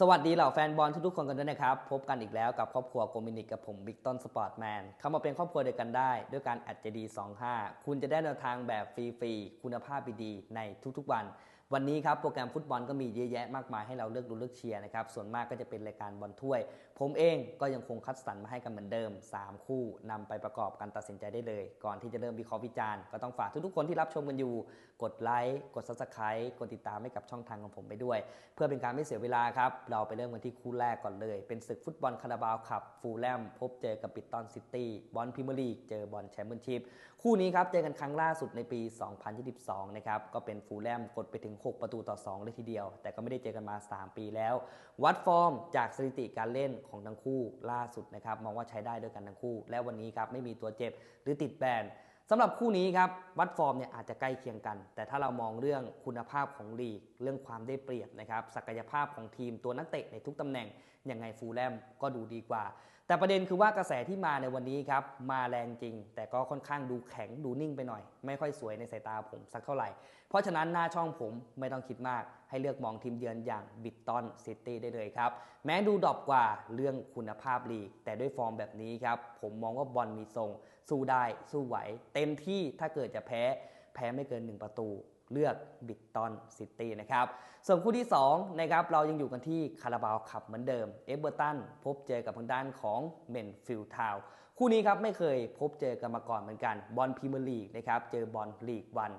สวัสดีเหล่าแฟนบอลทุกๆคนกันด้วยนะครับ พบกันอีกแล้วกับครอบครัวโกมินิกกับผมบิ๊กต้นสปอร์ตแมนเข้ามาเป็นครอบครัวเดียวกันได้ ด้วยการแอดเจดี25 คุณจะได้แนวทางแบบฟรีๆ คุณภาพดีๆในทุกๆวัน วันนี้ครับโปรแกรมฟุตบอลก็มีเยอะแยะมากมายให้เราเลือกดูเลือกเชียร์นะครับส่วนมากก็จะเป็นรายการบอลถ้วย ผมเองก็ยังคงคัดสรรมาให้กันเหมือนเดิม 3 คู่นำไปประกอบการตัดสินใจได้เลย ก่อนที่จะเริ่มวิเคราะห์วิจารณ์ก็ต้องฝากทุกๆคนที่รับชมกันอยู่ กดไลค์กด subscribe กดติดตามให้กับช่องทางของผมไปด้วย เพื่อเป็นการไม่เสียเวลาครับเราไปเริ่มกันที่คู่แรกก่อนเลย เป็นศึกฟุตบอลคาราบาวขับฟูลแลมพบเจอกับปิตตันซิตี้บอลพรีเมียร์ลีกเจอบอลแชมเปี้ยนชิพคู่นี้ครับเจอกันครั้งล่าสุดในปี 2022นะครับก็เป็นฟูลแลมกดไปถึง6 ประตูต่อ 2 เลยทีเดียว แต่ก็ไม่ได้เจอกันมา 3 ปีแล้ว วัดฟอร์มจากสถิติการเล่นของทั้งคู่ล่าสุดนะครับมองว่าใช้ได้ด้วยกันทั้งคู่ และวันนี้ครับไม่มีตัวเจ็บหรือติดแบนสำหรับคู่นี้ครับวัดฟอร์มเนี่ยอาจจะใกล้เคียงกัน แต่ถ้าเรามองเรื่องคุณภาพของลีก เรื่องความได้เปรียบนะครับศักยภาพของทีมตัวนักเตะในทุกตำแหน่งยังไงฟูลแลมก็ดูดีกว่า แต่ประเด็นคือว่ากระแสที่มาในวันนี้ครับมาแรงจริง แต่ก็ค่อนข้างดูแข็งดูนิ่งไปหน่อย ไม่ค่อยสวยในสายตาผมสักเท่าไหร่ เพราะฉะนั้นหน้าช่องผมไม่ต้องคิดมาก ให้เลือกมองทีมเยือนอย่างบิตตันซิตี้ได้เลยครับ แม้ดูดรอปกว่าเรื่องคุณภาพลีก แต่ด้วยฟอร์มแบบนี้ครับผมมองว่าบอลมีทรง สู้ได้สู้ไหว เต็มที่ถ้าเกิดจะแพ้แพ้ไม่เกิน 1 ประตู เลือกบิตตันซิตี้นะครับ ส่วนคู่ที่2นะครับเรายังอยู่กันที่คาราบาวขับเหมือนเดิมเอเบอร์ตันพบเจอกับทางด้านของเมนฟิลทาวคู่นี้ครับไม่เคยพบเจอกันมาก่อนเหมือนกันบอลพรีเมียร์ลีกนะครับเจอบอลลีกวัน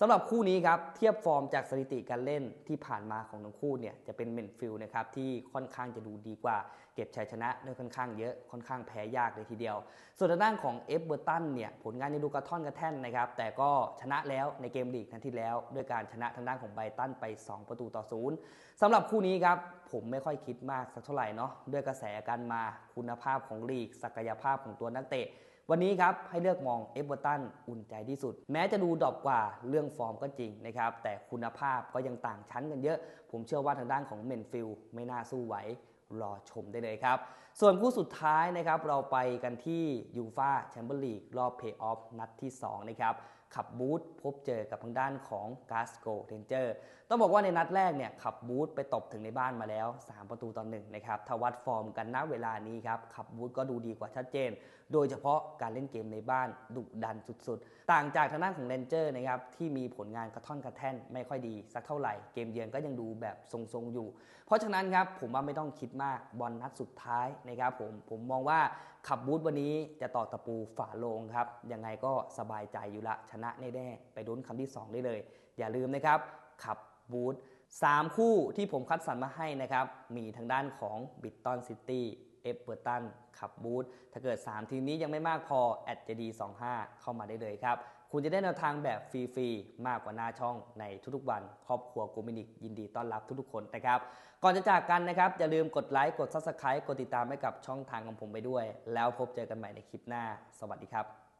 สำหรับคู่นี้ครับเทียบฟอร์มจากสถิติการเล่นที่ผ่านมาของทั้งคู่เนี่ยจะเป็นเมนฟิลนะครับที่ค่อนข้างจะดูดีกว่า เก็บชัยชนะได้ค่อนข้างเยอะค่อนข้างแพ้ยากเลยทีเดียว ส่วนทางด้านของเอฟเบอร์ตันเนี่ยผลงานยังดูกระท่อนกระแท่นนะครับแต่ก็ชนะแล้วในเกมลีกนัดที่แล้ว ด้วยการชนะทางด้านของไบตันไป 2 ประตูต่อศูนย์สำหรับคู่นี้ครับผมไม่ค่อยคิดมากสักเท่าไหร่เนาะด้วยกระแสการมาคุณภาพของลีก ศักยภาพของตัวนักเตะ วันนี้ครับให้เลือกมองเอเวอร์ตันอุ่นใจที่สุด แม้จะดูดรอปกว่าเรื่องฟอร์มก็จริงนะครับแต่คุณภาพก็ยังต่างชั้นกันเยอะ ผมเชื่อว่าทางด้านของเมนฟิลไม่น่าสู้ไหวรอชมได้เลยครับ ส่วนคู่สุดท้ายนะครับเราไปกันที่ยูฟาแชมเปี้ยนลีกรอบเพย์ออฟนัดที่ 2 นะครับ ขับบูธพบเจอกับทางด้านของกาสโกเทนเจอร์ต้องบอกว่าในนัดแรกเนี่ยขับบูธไปตบถึงในบ้านมาแล้ว 3 ประตูต่อหนึ่งนะครับทวัดฟอร์มกันณเวลานี้ครับขับบูธก็ดูดีกว่าชัดเจน โดยเฉพาะการเล่นเกมในบ้านดุดันสุดๆ ต่างจากทางด้านของเรนเจอร์นะครับที่มีผลงานกระท่อนกระแท่นไม่ค่อยดีสักเท่าไหร่เกมเยือนก็ยังดูแบบทรงๆอยู่ เพราะฉะนั้นครับผมว่าไม่ต้องคิดมากบอลนัดสุดท้ายนะครับผมผมมองว่า ขับบูธวันนี้จะต่อตะปูฝาโลงครับ ยังไงก็สบายใจอยู่ละชนะแน่ๆไปลุ้นคำที่ 2 ได้เลย อย่าลืมนะครับ ขับบูธ3 คู่ที่ผมคัดสรรมาให้นะครับ มีทางด้านของบิตตันซิตี้เอฟเวอร์ตันขับบูธถ้าเกิด 3 ทีมนี้ยังไม่มากพอแอดเจดี25เข้ามาได้เลยครับ คุณจะได้แนวทางแบบฟรีๆ มากกว่าหน้าช่องในทุกๆวัน ครอบครัวกูมินิกยินดีต้อนรับทุกๆคนนะครับ ก่อนจะจากกันนะครับ อย่าลืมกดไลค์กด Subscribe กดติดตามให้กับช่องทางของผมไปด้วย แล้วพบเจอกันใหม่ในคลิปหน้า สวัสดีครับ